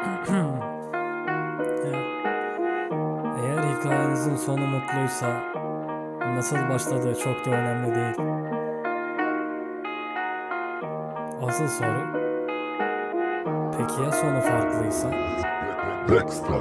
Eğer hikayenizin sonu mutluysa nasıl başladığı çok da önemli değil. Asıl soru peki ya sonu farklıysa? Dexter.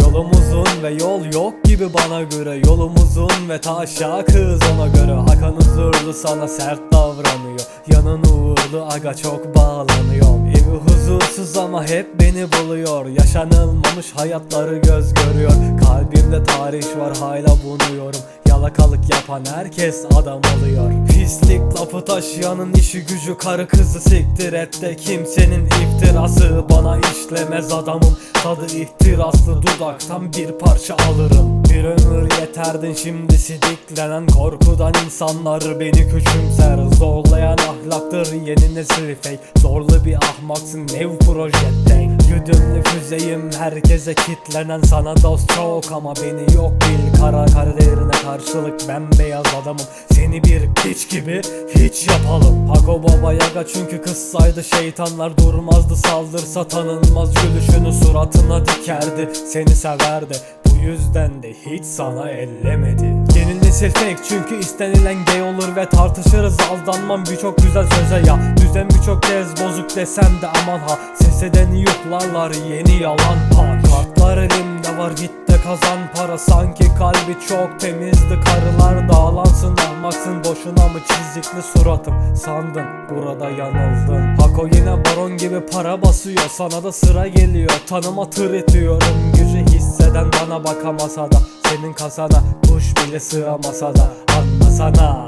Yolum uzun ve yol yok gibi bana göre. Yolum uzun ve taşa kız ona göre. Hakan huzurlu sana sert davranıyor. Yanın uğurlu aga çok bağlanıyor. Evi huzursuz ama hep beni buluyor. Yaşanılmamış hayatları göz görüyor. Kalbimde tarih var hala bunuyorum Yalakalık yapan herkes adam oluyor. Pislik lafı taşıyanın işi gücü karı kızı siktir et de Kimsenin iftirası bana işlemez adamım. Tadı ihtiraslı dudaktan bir parça alırım. Bir ömür yeterdin şimdi sidiklenen Korkudan insanlar beni küçümser. Zorlayan ahlaktır yeni nesil fake. Zorlu bir ahmaksın nev projekten Güdümlü füzeyim herkese kitlenen Sana dost çok ama beni yok bil. Kara kariyerine karşılık bembeyaz adamım. Seni bir piç gibi hiç yapalım. Hago baba yaga çünkü kızsaydı şeytanlar durmazdı. Saldırsa tanınmaz gülüşünü suratına dikerdi. Seni severdi yüzden de hiç sana ellemedi. Yeni nesil fake çünkü istenilen gay olur ve tartışırız. Aldanmam birçok güzel söze ya. Düzen birçok kez bozuk desem de aman ha. Ses edeni yuhlarlar yeni yalan ha Kartlar elimde var git de kazan para. Sanki kalbi çok temizdi. Karılar dağlansın ahmaksın boşuna mı çizikli suratım? Sandın burada yanıldın Hako yine baron gibi para basıyor. Sana da sıra geliyor. Tanıma tır etiyorum hisseden bana bakamasa da Senin kasana kuş bile sığamasa da anlasana